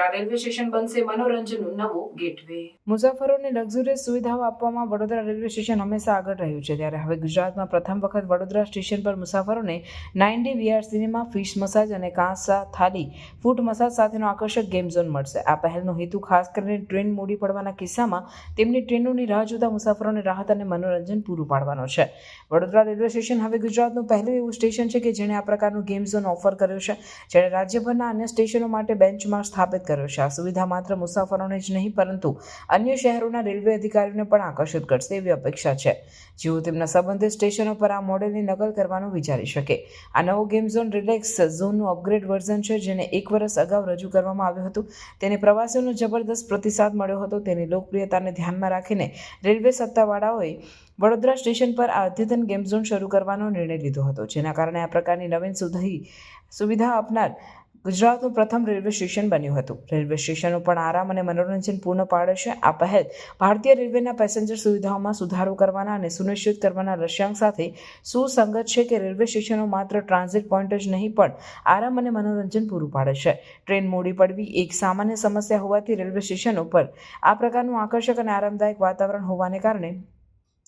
Vadodara railway station બનશે મનોરંજનનું નવું gateway. મુસાફરોને લક્ઝુરિયસ સુવિધાઓ આપવામાં વડોદરા રેલવે સ્ટેશન હંમેશા આગળ રહ્યું છે. ત્યારે હવે ગુજરાતમાં પ્રથમ વખત વડોદરા સ્ટેશન પર મુસાફરોને nine D VR cinema, fish massage અને કાંસા થાળી ફૂટ મસાજ સાથેનો આકર્ષક ગેમ ઝોન મળશે. આ પહેલનો હેતુ ખાસ કરીને ટ્રેન મોડી પડવાના કિસ્સામાં તેમની ટ્રેનોની રાહ જોતા મુસાફરોને રાહત અને મનોરંજન પૂરું પાડવાનો છે. વડોદરા રેલવે સ્ટેશન હવે ગુજરાતનું પહેલું એવું સ્ટેશન છે કે જેણે આ પ્રકારનું ગેમ ઝોન ઓફર કર્યો છે. જેણે રાજ્યભરના અન્ય સ્ટેશનો માટે બેન્ચમાર્ક સ્થાપિત કર્યો છે. આ સુવિધા માત્ર મુસાફરોને જ નહીં, પરંતુ અન્ય શહેરોના રેલવે અધિકારીઓને પણ આકર્ષિત કરશે એવી અપેક્ષા છે. જેઓ તેમના સંબંધિત સ્ટેશનો પર આ મોડેલની નકલ કરવાનું વિચારી શકે. આ નવો ગેમ ઝોન રિલેક્સ ઝોનનું અપગ્રેડ વર્ઝન છે, જેને એક વર્ષ અગાઉ રજૂ કરવામાં આવ્યું હતું. તેને પ્રવાસીઓનો જબરદસ્ત પ્રતિસાદ મળ્યો હતો. તેની લોકપ્રિયતાને ધ્યાનમાં રાખીને રેલવે સત્તાવાળાઓએ વડોદરા સ્ટેશન પર આ અદ્યતન ગેમ ઝોન શરૂ કરવાનો નિર્ણય લીધો હતો. જેના કારણે આ પ્રકારની નવીન સુધી સુવિધા આપનાર ગુજરાતનું પ્રથમ રેલવે સ્ટેશન બન્યું હતું. રેલવે સ્ટેશનો પણ આરામ અને મનોરંજન પૂર્ણ પાડે છે આ પહેલ ભારતીય રેલવેના પેસેન્જર સુવિધાઓમાં સુધારો કરવાના અને સુનિશ્ચિત કરવાના લક્ષ્યાંક સાથે સુસંગત છે કે રેલવે સ્ટેશનો માત્ર ટ્રાન્ઝિટ પોઈન્ટ જ નહીં, પણ આરામ અને મનોરંજન પૂરું પાડે છે ટ્રેન મોડી પડવી એક સામાન્ય સમસ્યા હોવાથી રેલવે સ્ટેશનો પર આ પ્રકારનું આકર્ષક અને આરામદાયક વાતાવરણ હોવાને કારણે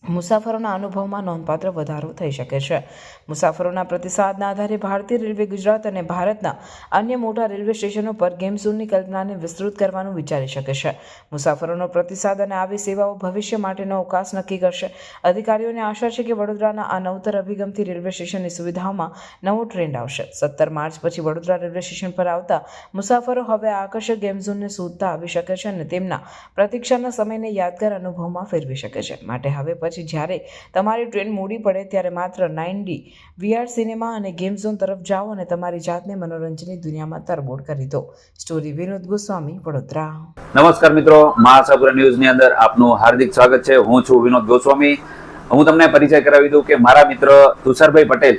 મુસાફરોના અનુભવમાં નોંધપાત્ર વધારો થઈ શકે છે. મુસાફરોના પ્રતિસાદના આધારે ભારતીય રેલવે ગુજરાત અને ભારતના અન્ય મોટા રેલવે સ્ટેશનો પર ગેમ ઝોનની કલ્પનાને વિસ્તૃત કરવાનું વિચારી શકે છે. મુસાફરોનો પ્રતિસાદ અને આવી સેવાઓ ભવિષ્ય માટેનો અવકાશ નક્કી કરશે. અધિકારીઓને આશા છે કે વડોદરાના આ નવતર અભિગમથી રેલવે સ્ટેશનની સુવિધાઓમાં નવો ટ્રેન્ડ આવશે. સત્તર માર્ચ પછી વડોદરા રેલવે સ્ટેશન પર આવતા મુસાફરો હવે આકર્ષક ગેમ ઝોનને શોધતા આવી શકે છે અને તેમના પ્રતીક્ષાના સમયને યાદગાર અનુભવમાં ફેરવી શકે છે. માટે હવે પછી જ્યારે તમારી ટ્રેન મોડી પડે ત્યારે માત્ર નાઇન ડી વીઆર સિનેમા અને ગેમ ઝોન તરફ જાઓ અને તમારી જાતને મનોરંજનની દુનિયામાં તરબોળ કરી દો. સ્ટોરી વિનોદ ગોસ્વામી, વડોદરા. નમસ્કાર મિત્રો, મહાસાગર ન્યૂઝની અંદર આપનું હાર્દિક સ્વાગત છે. હું છું વિનોદ ગોસ્વામી. હું તમને પરિચય કરાવી દઉં કે મારા મિત્ર તુષારભાઈ પટેલ,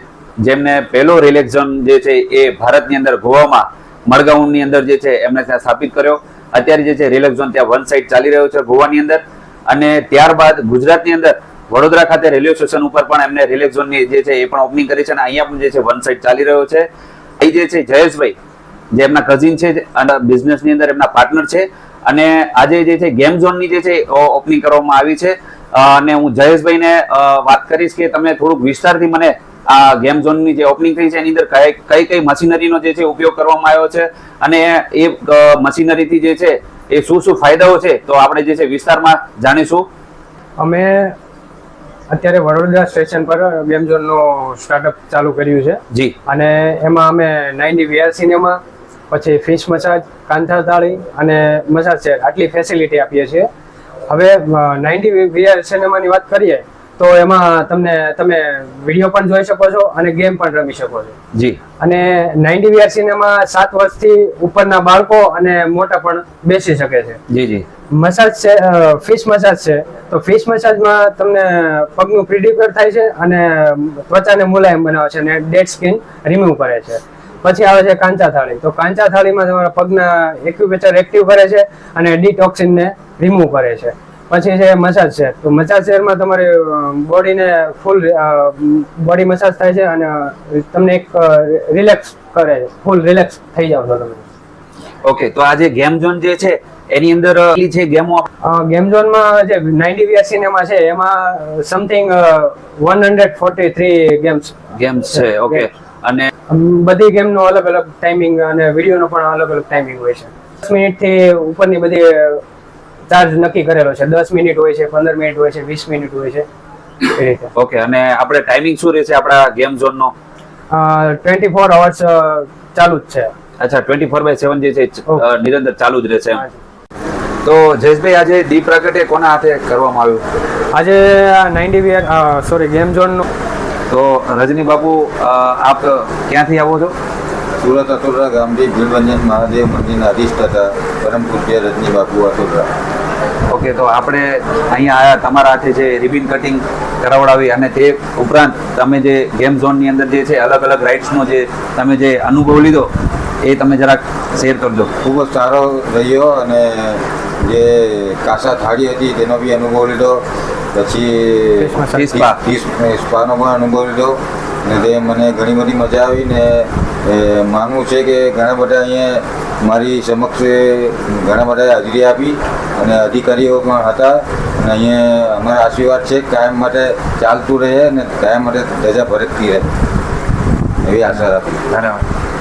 જેમને પહેલો રિલેક્ઝોન જે છે એ ભારતની અંદર ગોવામાં મડગાઉંની અંદર જે છે એમને ત્યાં સ્થાપિત કર્યો. અત્યારે જે છે રિલેક્ઝોન ત્યાં વન સાઇડ ચાલી રહ્યો છે ગોવાની અંદર. અને ત્યારબાદ ગુજરાતની અંદર વડોદરા ખાતે રેલવે સ્ટેશન ઉપર પણ એમને રિલેક્સ ઝોનની જે છે એ પણ ઓપનિંગ કરી છે અને અહીંયા પણ જે છે વન સાઈડ ચાલી રહ્યો છે. અહીં જે છે જયેશભાઈ, જે એમના કઝિન છે અને બિઝનેસની અંદર એમના પાર્ટનર છે અને આજે જે છે ગેમ ઝોનની જે છે ઓપનિંગ કરવામાં આવી છે. અને હું જયેશભાઈને વાત કરીશ કે તમે થોડુંક વિસ્તારથી મને આ ગેમ ઝોનની જે ઓપનિંગ થઈ છે એની અંદર કઈ કઈ કઈ મશીનરીનો જે છે ઉપયોગ કરવામાં આવ્યો છે અને એ મશીનરીથી જે છે એ શું શું ફાયદાઓ છે તો આપણે જે છે વિસ્તારમાં જાણીશું. અમે અત્યારે વડોદરા સ્ટેશન પર ગેમ ઝોનનું સ્ટાર્ટઅપ ચાલુ કર્યું છે. જી. અને એમાં અમે નાઇન્ટી વીઆર સિનેમા પછી ફિશ મસાજ કાંથા થાળી અને મસાજ ચેર આટલી ફેસિલિટી આપીએ છીએ. હવે નાઇન્ટી વીઆર સિનેમાની વાત કરીએ તો એમાં તમને તમે વીડિયો પણ જોઈ શકો છો અને ગેમ પણ રમી શકો છો. જી. અને નાઇન્ટી વીઆર સિનેમા સાત વર્ષથી ઉપરના બાળકો અને મોટા પણ બેસી શકે છે. જી જી. મસાજ છે ફિશ મસાજ છે. તો ફિશ મસાજમાં તમને પગનું પ્રિડિક્ટર થાય છે અને ત્વચાને મુલાયમ બનાવે છે અને ડેડ સ્કિન રિમૂવ કરે છે. પછી આવે છે કાંચા થાળી. તો કાંચા થાળીમાં તમારા પગના એક્યુપેચર એક્ટિવ કરે છે અને ડિટોક્સિનને રિમૂવ કરે છે. પછી છે મસાજ શેર. તો મસાજ શેરમાં તમારી બોડીને ફૂલ બોડી મસાજ થાય છે અને તમને એક રિલેક્સ કરે છે. ફૂલ રિલેક્સ થઈ જાવ છો તમે. ઓકે તો આ જે ગેમ ઝોન જે છે એની અંદર કેટલી છે ગેમો ગેમ ઝોનમાં જે નાઇન્ટી વીઆર સિનેમા છે એમાં something one hundred forty three games. Games છે ઓકે. અને બધી ગેમનો અલગ અલગ ટાઈમિંગ અને વિડીયોનો પણ અલગ અલગ ટાઈમિંગ હોય છે. દસ મિનિટથી ઉપરની બધી ચાર્જ નક્કી કરેલો છે. દસ મિનિટ હોય છે પંદર મિનિટ હોય છે વીસ મિનિટ હોય છે. એ રીતે. ઓકે અને આપણે ટાઈમિંગ શું રહેશે આપણા ગેમ ઝોનનો ટ્વેન્ટી ફોર અવર્સ ચાલુ જ છે. અચ્છા ટ્વેન્ટી ફોર બાય સેવન જે છે નિરંતર ચાલુ જ રહેશે તો જયેશભાઈ આજે દીપ પ્રગટે કોના હાથે કરવામાં આવ્યું? આજે નાઇન્ટી વીઆર સોરી ગેમ ઝોનનો તો રજની બાપુ આપ ક્યાંથી આવો છો? સુરત અતુલરા ગામથી ભીલવંજન મહાદેવ મંદિરના અધિષ્ઠાતા પરમ પૂજ્ય રજની બાપુ અતુલરા. ઓકે તો આપણે અહીંયા આયા તમારા હાથે જે રિબિન કટિંગ કરાવડાવી અને તે ઉપરાંત તમે જે ગેમ ઝોનની અંદર જે છે અલગ અલગ રાઇડ્સનો જે તમે જે અનુભવ લીધો એ તમે જરાક શેર કરજો. ખૂબ જ સારો રહ્યો અને જે કાસા થાળી હતી તેનો બી અનુભવ લીધો. પછી. સ્પાનો પણ અનુભવ લીધો. ને તે મને ઘણી બધી મજા આવી ને માનવું છે કે ઘણા બધા અહીંયા મારી સમક્ષ ઘણા બધા હાજરી આપી અને અધિકારીઓ પણ હતા. અને અહીંયા અમારા આશીર્વાદ છે, કાયમ માટે ચાલતું રહે અને કાયમ માટે ધજા ભરકતી રહે. એવી આશા રાખી ધન્યવાદ.